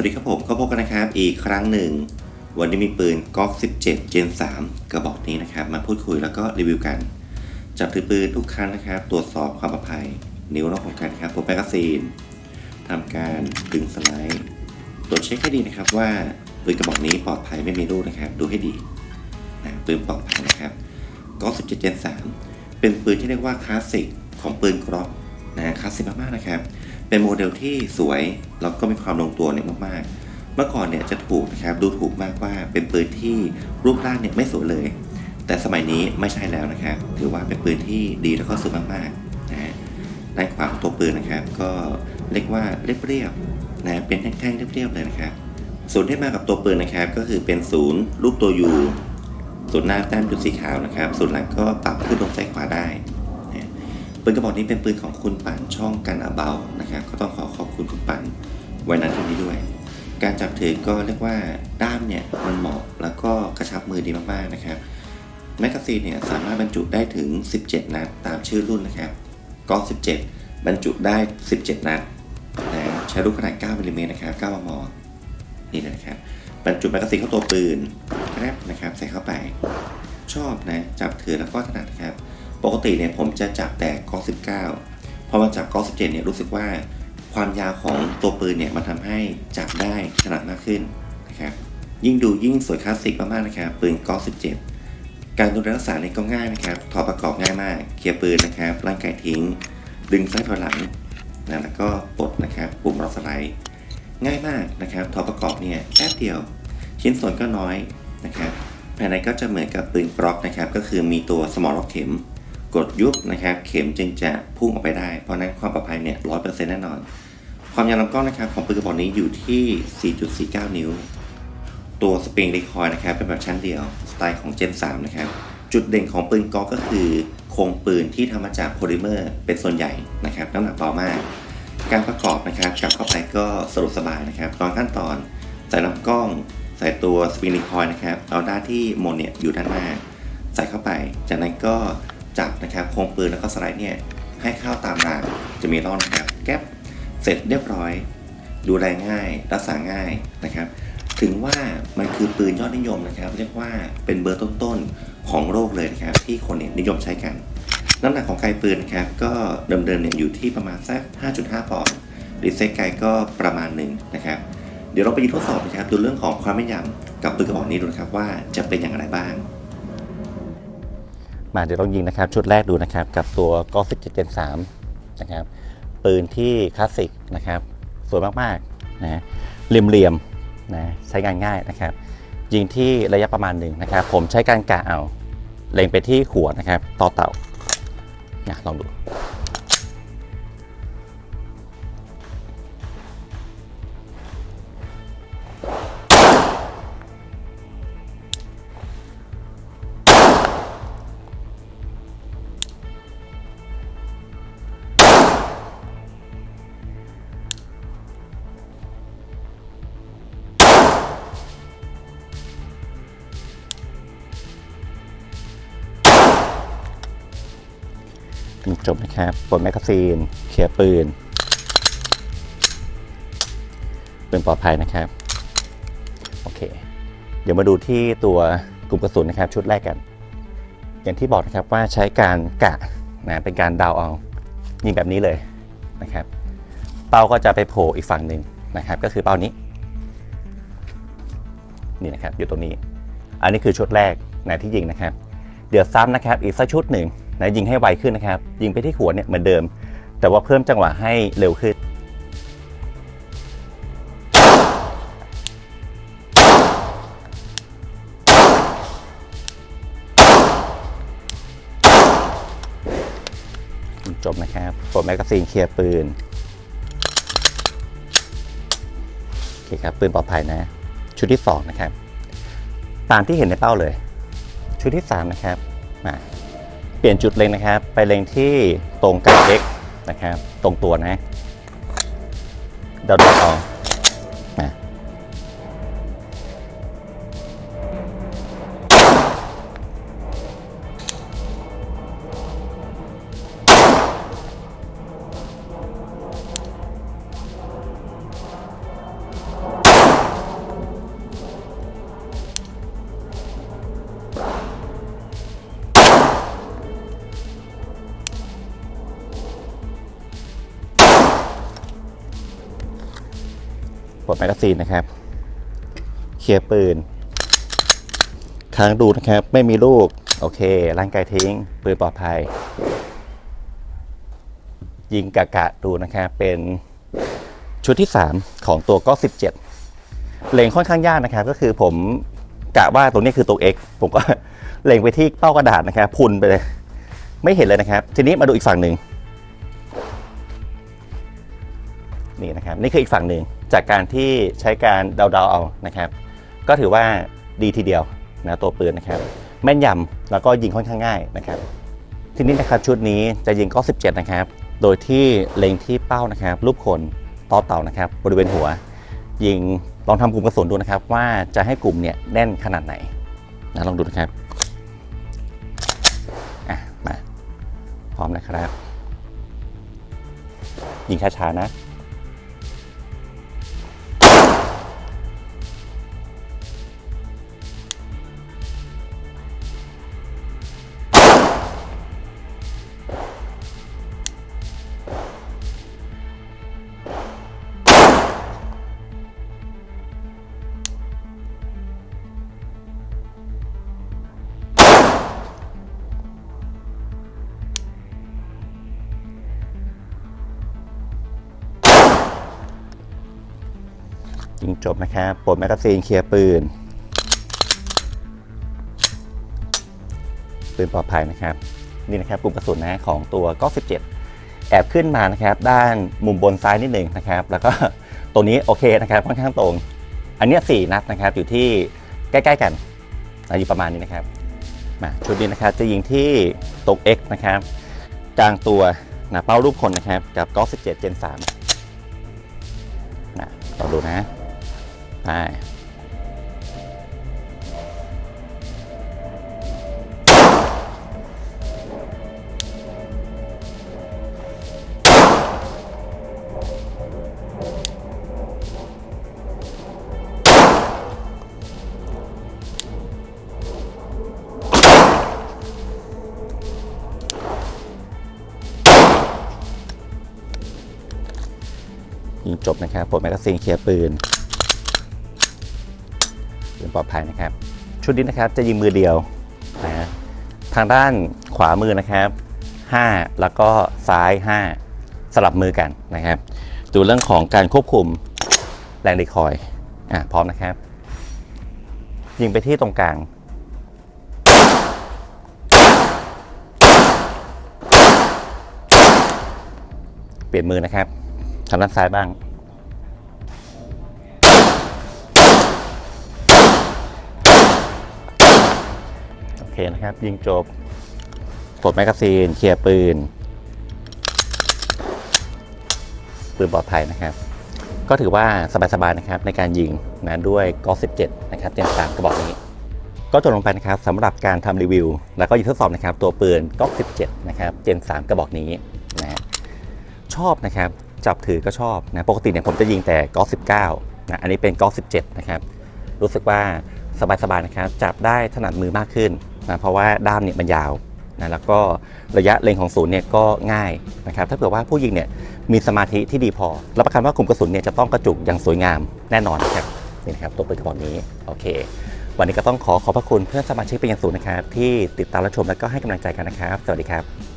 วัสดีครับผมก็พบกันนะครับอีกครั้งหนึ่ง วันนี้มีปืนก๊อก 17 Gen 3 กระบอกนี้นะครับ มาพูดคุยแล้วก็รีวิวกัน จับถือปืนทุกครั้งนะครับ ตรวจสอบความปลอดภัย นิ้วล็อกของกันครับพบแมกกาซีนทำการดึงสไลด์ ตรวจเช็คให้ดีนะครับว่าปืนกระบอกนี้ปลอดภัยไม่มีรูนะครับ ดูให้ดีนะปืนปลอดภัยนะครับก๊อก 17 Gen 3 เป็นปืนที่เรียกว่าคลาสสิกของปืนกรอกนะคลาสสิกมากๆนะครับ เป็นโมเดลที่สวยแล้วก็มีความลงตัวเนี่ยมากๆ เมื่อก่อนเนี่ยจะถูกนะครับดูถูกมากว่าเป็นปืนที่รูปร่างเนี่ยไม่สวยเลย แต่สมัยนี้ไม่ใช่แล้วนะครับถือว่าเป็นปืนที่ดีแล้วก็สวยมากๆนะฮะด้านขวาของตัวปืนนะครับ ก็เรียกว่าเรียบๆนะเป็นแท่งๆเรียบๆเลยนะครับศูนย์ที่มากับตัวปืนนะครับ ก็คือเป็นศูนย์รูปตัวยูศูนย์หน้าแต้มจุดสีขาวนะครับ ศูนย์หลังก็ปรับขึ้นลงซ้ายขวาได้ ปืนกระบอกนี้เป็นปืนของคุณปันช่องกันอาเบานะครับก็ต้องขอขอบคุณคุณปันไว้นั้นที่นี้ด้วย การจับถือก็เรียกว่าด้ามเนี่ยมันเหมาะแล้วก็กระชับมือดีมากๆนะครับแมกกาซีนเนี่ยสามารถบรรจุได้ถึง 17 นัดตามชื่อรุ่นนะครับกอง17 บรรจุได้ 17 นัดนะใช้ลูกขนาด9มิลลิเมตรนะครับ9มมนี่นะครับบรรจุแมกกาซีนเข้าตัวปืนแครบนะครับใส่เข้าไปชอบนะจับถือแล้วก็ถนัดครับ ปกติเนี่ยผมจะจับแต่กอ19พอมาจับกอ17เนี่ยรู้สึกว่าความยาวของตัวปืนเนี่ยมันทำให้จับได้ถนัดมากขึ้นนะครับยิ่งดูยิ่งสวยคลาสสิกมากๆนะครับปืนกอ17 การดูแลรักษาเนี่ยก็ง่ายนะครับถอดประกอบง่ายมาก เคลียร์ปืนนะครับร่างกายทิ้ง ดึงซ้ายถอยหลังนะแล้วก็ปลดนะครับปุ่มล็อกสไลด์ ง่ายมากนะครับถอดประกอบเนี่ยแป๊บเดียว ชิ้นส่วนก็น้อยนะครับภายในก็จะเหมือนกับปืนกรอกนะครับ ก็คือมีตัวสมอล็อกเข็ม กดยุบนะครับ เข็มจึงจะพุ่งออกไปได้ เพราะนั้นความปลอดภัยเนี่ยร้อยเปอร์เซ็นต์แน่นอน ความยาวลำกล้องนะครับของปืนกระบอกนี้อยู่ที่ 4.49 นิ้ว ตัวสปริงรีคอยนะครับเป็นแบบชั้นเดียว สไตล์ของ Gen 3 นะครับ จุดเด่นของปืนกอก็คือโครงปืนที่ทำมาจากโพลิเมอร์เป็นส่วนใหญ่นะครับน้ำหนักเบามาก การประกอบนะครับกลับเข้าไปก็สะดวกสบายนะครับตอนขั้นตอนใส่ลำกล้องใส่ตัวสปริงรีคอยนะครับเอาด้านที่โมนเนี่ยอยู่ด้านหน้าใส่เข้าไป จากนั้นก็ จับนะครับโครงปืนแล้วก็สไลด์เนี่ยให้เข้าตามรางจะมีร่องนะครับแก๊ปเสร็จเรียบร้อย ดูแลง่ายรักษาง่ายนะครับ ถึงว่ามันคือปืนยอดนิยมนะครับ เรียกว่าเป็นเบอร์ต้นๆของโลกเลยนะครับ ที่คนเนี่ยนิยมใช้กัน น้ำหนักของไกลปืนนะครับก็เดิมๆเนี่ยอยู่ที่ประมาณสัก 5.5 ปอนด์รีเซ็ตไกลก็ประมาณหนึ่งนะครับ เดี๋ยวเราไปยิงทดสอบนะครับดูเรื่องของความแม่นยำกับปืนกระบอกนี้ดูนะครับว่าจะเป็นอย่างไรบ้าง มาเดี๋ยวลองยิงนะครับ ชุดแรกดูนะครับ กับตัวกอล์ฟ17 Gen 3นะครับ ปืนที่คลาสสิกนะครับ สวยมากๆนะเหลี่ยมๆนะใช้งานง่ายนะครับ ยิงที่ระยะประมาณหนึ่งนะครับ ผมใช้การกะเอา เล็งไปที่หัวนะครับ ต่อเต่านะลองดู จบนะครับปลดแมกกาซีนเคลียร์ปืน ปืนปลอดภัยนะครับ โอเค เดี๋ยวมาดูที่ตัวกลุ่มกระสุนนะครับ ชุดแรกกัน อย่างที่บอกนะครับว่าใช้การกะนะเป็นการดาเอายิงแบบนี้เลยนะครับ เป้าก็จะไปโผล่อีกฝั่งหนึ่งนะครับ ก็คือเป้านี้ นี่นะครับอยู่ตรงนี้ อันนี้คือชุดแรกนะที่ยิงนะครับ เดี๋ยวซ้ำนะครับอีกสักชุดหนึ่ง นะยิงให้ไวขึ้นนะครับ ยิงไปที่หัวเนี่ยเหมือนเดิม แต่ว่าเพิ่มจังหวะให้เร็วขึ้น จบนะครับปลดแมกกาซีนเคลียร์ปืนโอเคครับปืนปลอดภัยนะ ชุดที่ 2 นะครับ ตามที่เห็นในเป้าเลย ชุดที่ 3 นะครับมา เปลี่ยนจุดเล็งนะครับ ไปเล็งที่ตรงกลาง X นะครับ ตรงตัวนะเดาดเอา ปลดแมกกาซีนนะครับ เคลียร์ปืนค้างดูนะครับ ไม่มีลูก โอเค ร่างกายทิ้ง ปืนปลอดภัย ยิงกะกะดูนะครับ เป็นชุดที่ 3 ของตัวก็17เลงค่อนข้างยากนะครับ ก็คือผมกะว่าตรงนี้คือตัว X ผมก็เล็งไปที่เป้ากระดาษนะครับ พุนไปเลย ไม่เห็นเลยนะครับ ทีนี้มาดูอีกฝั่งหนึ่งนี่นะครับ นี่คืออีกฝั่งหนึ่ง จากการที่ใช้การเดาๆเอานะครับ ก็ถือว่าดีทีเดียวนะตัวปืนนะครับแม่นยำแล้วก็ยิงค่อนข้างง่ายนะครับ ทีนี้นะครับชุดนี้จะยิงก็17 นะครับ โดยที่เล็งที่เป้านะครับ รูปคนต่อเต่านะครับ บริเวณหัว ยิงลองทำกลุ่มกระสุนดูนะครับ ว่าจะให้กลุ่มเนี่ยแน่นขนาดไหนนะลองดูนะครับอะมาพร้อมนะครับ ยิงช้าๆนะ ยิงจบนะครับปลดแมกกาซีนเคลียร์ปืน ปืนปลอดภัยนะครับ นี่นะครับกลุ่มกระสุนนะของตัวก็17 แอบขึ้นมานะครับ ด้านมุมบนซ้ายนิดหนึ่งนะครับ แล้วก็ตัวนี้โอเคนะครับค่อนข้างตรง อันนี้4นัดนะครับอยู่ที่ใกล้ ๆ กันอยู่ประมาณนี้นะครับมาชุดนี้นะครับจะยิงที่ตก X นะครับกลางตัวนะเป้ารูปคนนะครับ กับก็17 Gen 3นะลองดูนะ ไปยิงจบนะครับปลดแมกกาซีนเคลียร์ปืน ปืนปลอดภัยนะครับ ชุดนี้นะครับจะยิงมือเดียวนะทางด้านขวามือนะครับ 5 แล้วก็ซ้าย 5 สลับมือกันนะครับ ดูเรื่องของการควบคุมแรงดีคอยอะพร้อมนะครับ ยิงไปที่ตรงกลางเปลี่ยนมือนะครับทางด้านซ้ายบ้าง โอเค นะครับ ยิงจบปลดแมกกาซีนเคลียร์ปืน ปืนปลอดภัยนะครับ ก็ถือว่าสบายๆนะครับในการยิงนะด้วยกอ17นะครับเจน3กระบอกนี้ ก็จบลงไปนะครับสำหรับการทำรีวิว แล้วก็ยิงทดสอบนะครับตัวปืนก๊อก17นะครับเจน3 กระบอกนี้นะฮะชอบนะครับจับถือก็ชอบนะปกติเนี่ยผมจะยิงแต่ก๊อก19นะอันนี้เป็นก๊อก17นะครับรู้สึกว่าสบายๆนะครับจับได้ถนัดมือมากขึ้น นะเพราะว่าด้ามเนี่ยมันยาวนะแล้วก็ระยะเล็งของศูนย์เนี่ยก็ง่ายนะครับถ้าเผื่อว่าผู้ยิงเนี่ยมีสมาธิที่ดีพอรับประกันว่ากลุ่มกระสุนเนี่ยจะต้องกระจุกอย่างสวยงามแน่นอนครับนี่นะครับตัวปืนกระบอกนี้โอเค วันนี้ก็ต้องขอขอบพระคุณเพื่อนสมาชิกเป็นอย่างสูงนะครับ ที่ติดตามรับชมและก็ให้กำลังใจกันนะครับ สวัสดีครับ